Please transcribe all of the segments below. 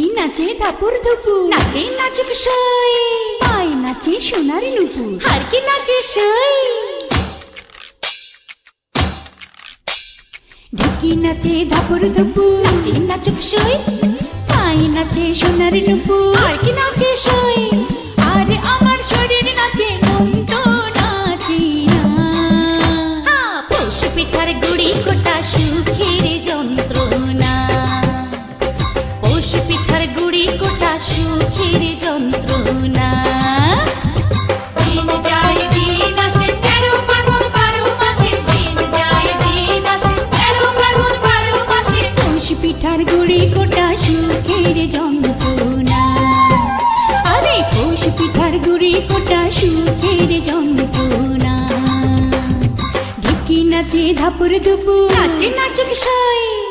নাচি নাচে থাপুর ধুপু। নাচে নাচুক সই। পায় নাচে সোনার আর হারকে নাচে সই। ঢুকি নাচে ধাপুর ধুপু। নাচে নাচুক সই। পায় নাচে সোনার আর হারকে নাচে সই। পিঠার গুড়ি কোটা সুখের যন্ত্রণা। পিঠার গুড়ি কোটা সুখের যন্ত্রণা। আরে কোষ পিঠার গুড়ি কোটা সুখের যন্ত্রণা। ঢুকি নাচে দুপুর নাচে নাচুক সাই।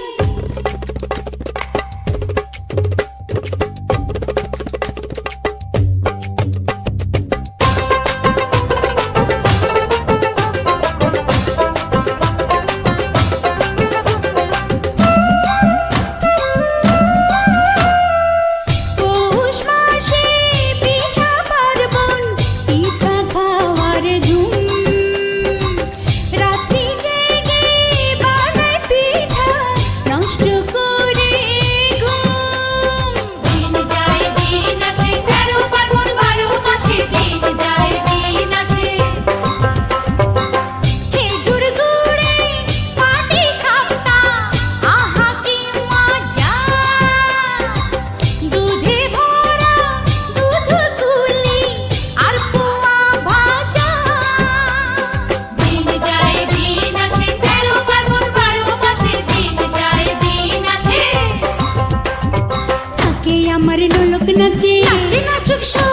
축소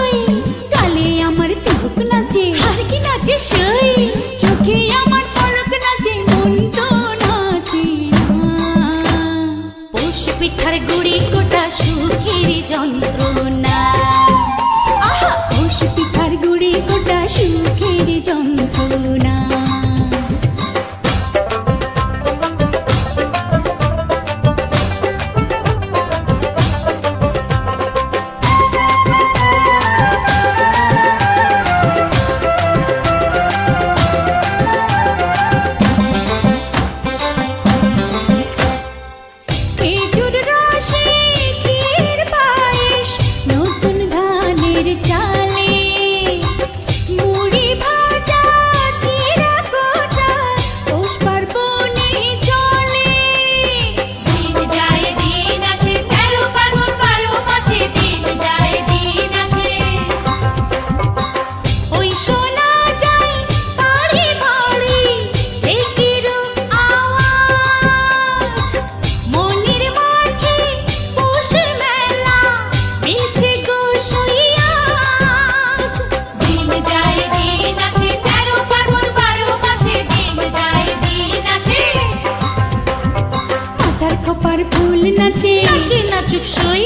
আমার ফুল নাচে। নাচে নাচুক সই।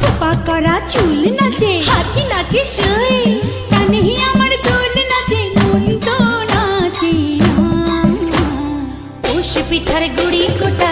খোপা করা চুল নাচে। হাতি নাচে সই। কানে আমার দুল নাচে মন তো নাচে। পিঠার গুড়ি কোটা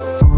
you.